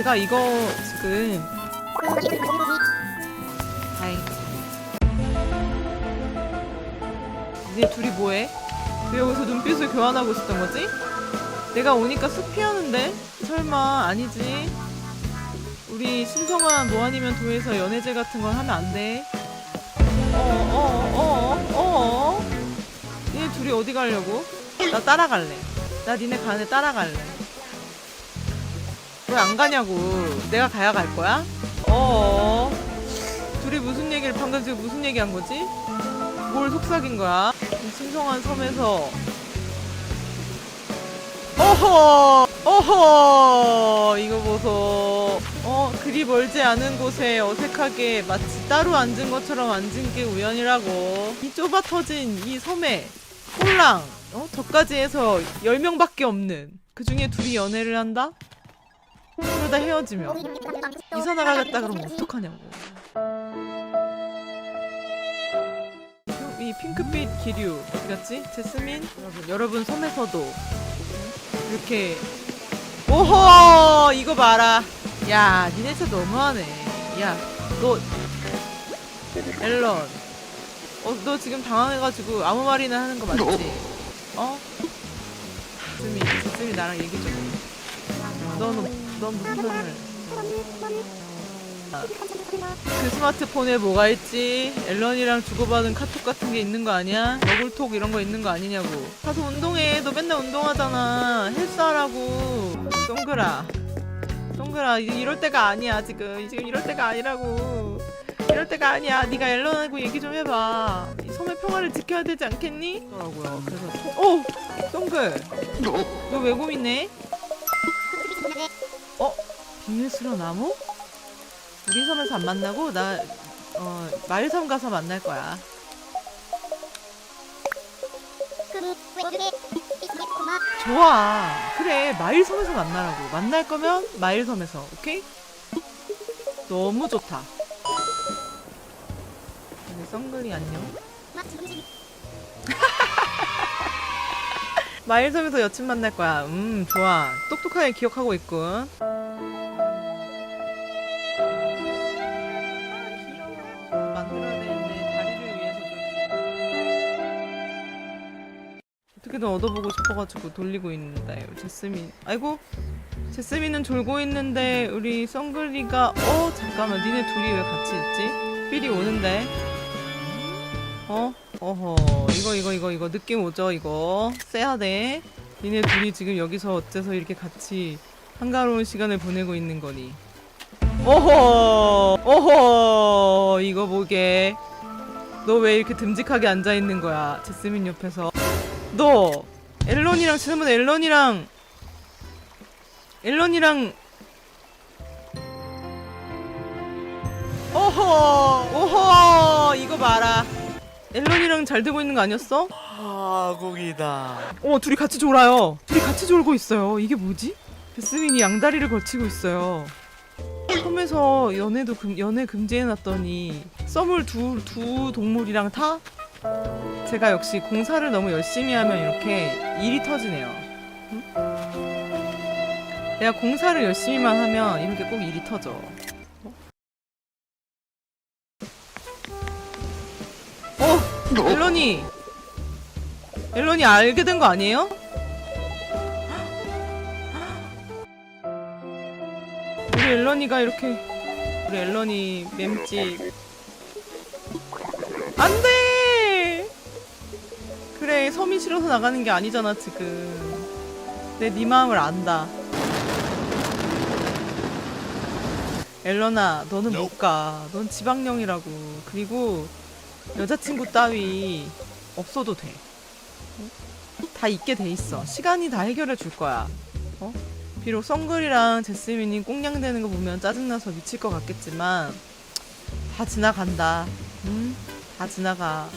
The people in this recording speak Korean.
제가 이거 지금 다행. 이제 둘이 뭐해? 왜 여기서 눈빛을 교환하고 있었던 거지? 내가 오니까 쑥 피하는데? 설마 아니지? 우리 신성한 뭐 아니면 도에서 연애제 같은 건 하면 안 돼. 어어어어 어, 어, 어. 얘 둘이 어디 가려고? 나 따라갈래. 나 니네 데 따라갈래. 왜 안 가냐고. 내가 가야 갈 거야? 어어. 둘이 무슨 얘기를 방금 지금 무슨 얘기 한 거지? 뭘 속삭인 거야? 이 신성한 섬에서 어허 어허 이거 보소 어 그리 멀지 않은 곳에 어색하게 마치 따로 앉은 것처럼 앉은 게 우연이라고 이 좁아 터진 이 섬에 홀랑 어 저까지 해서 10명밖에 없는 그 중에 둘이 연애를 한다? 그러다 헤어지면 이사 나가겠다 그러면 어떡하냐고. 이 핑크빛 기류 갔지? 제스민? 여러분 여러분 섬에서도 이렇게 오호! 이거 봐라. 야 니네 진짜 너무하네. 야너 앨런. 어 너 지금 당황해가지고 아무 말이나 하는 거 맞지? 어? 제스민 제스민 나랑 얘기 좀 너넌 무슨 소리를 그 스마트폰에 뭐가 있지? 앨런이랑 주고받은 카톡 같은 게 있는 거 아니야? 너굴톡 이런 거 있는 거 아니냐고. 가서 운동해. 너 맨날 운동하잖아. 헬스하라고. 동그라. 동그라. 이럴 때가 아니야 지금. 지금 이럴 때가 아니라고. 이럴 때가 아니야. 네가 앨런하고 얘기 좀 해봐. 이 섬의 평화를 지켜야 되지 않겠니? 더라고요. 그래서 톡- 오, 동글. 너 왜 고민해? 어? 비밀스러운 나무? 우리 섬에서 안 만나고 나 어, 마을섬 가서 만날 거야. 좋아. 그래. 마을섬에서 만나라고. 만날 거면 마을섬에서. 오케이? 너무 좋다. 우리 썬글이 안녕. 마을섬에서 여친 만날 거야. 음, 좋아. 똑똑하게 기억하고 있군. 어떻게든 얻어보고 싶어가지고 돌리고 있는데요. 제스민. 아이고 제스민은 졸고 있는데 우리 썬글리가 어 잠깐만 니네 둘이 왜 같이 있지? 삘이 오는데. 어? 어허 이거 이거 이거 이거 느낌 오죠 이거? 세야 돼 니네 둘이 지금 여기서 어째서 이렇게 같이 한가로운 시간을 보내고 있는 거니? 어허 어허 이거 보게. 너 왜 이렇게 듬직하게 앉아 있는 거야? 제스민 옆에서 너 앨런이랑 지난번 앨런이랑 앨런이랑 어허 어허 이거 봐라 앨런이랑 잘 되고 있는 거 아니었어? 파국이다. 어 둘이 같이 졸아요 둘이 같이 졸고 있어요 이게 뭐지? 제스민이 양다리를 걸치고 있어요 섬에서 연애도 금, 연애 금지해놨더니 썸을 두, 두 동물이랑 타? 제가 역시 공사를 너무 열심히 하면 이렇게 일이 터지네요 응? 내가 공사를 열심히만 하면 이렇게 꼭 일이 터져 어? 어! 앨런이 앨런이 알게 된 거 아니에요? 우리 앨런이가 이렇게 우리 앨런이 맴집 섬이 싫어서 나가는 게 아니잖아 지금 내 네 마음을 안다 앨런아 너는 못 가 넌 지방령이라고 그리고 여자친구 따위 없어도 돼다 있게 돼 있어. 시간이 다 해결해 줄 거야. 어? 비록 썬글이랑 제스민이 꽁냥대는 거 보면 짜증나서 미칠 것 같겠지만 다 지나간다. 응? 다 지나가.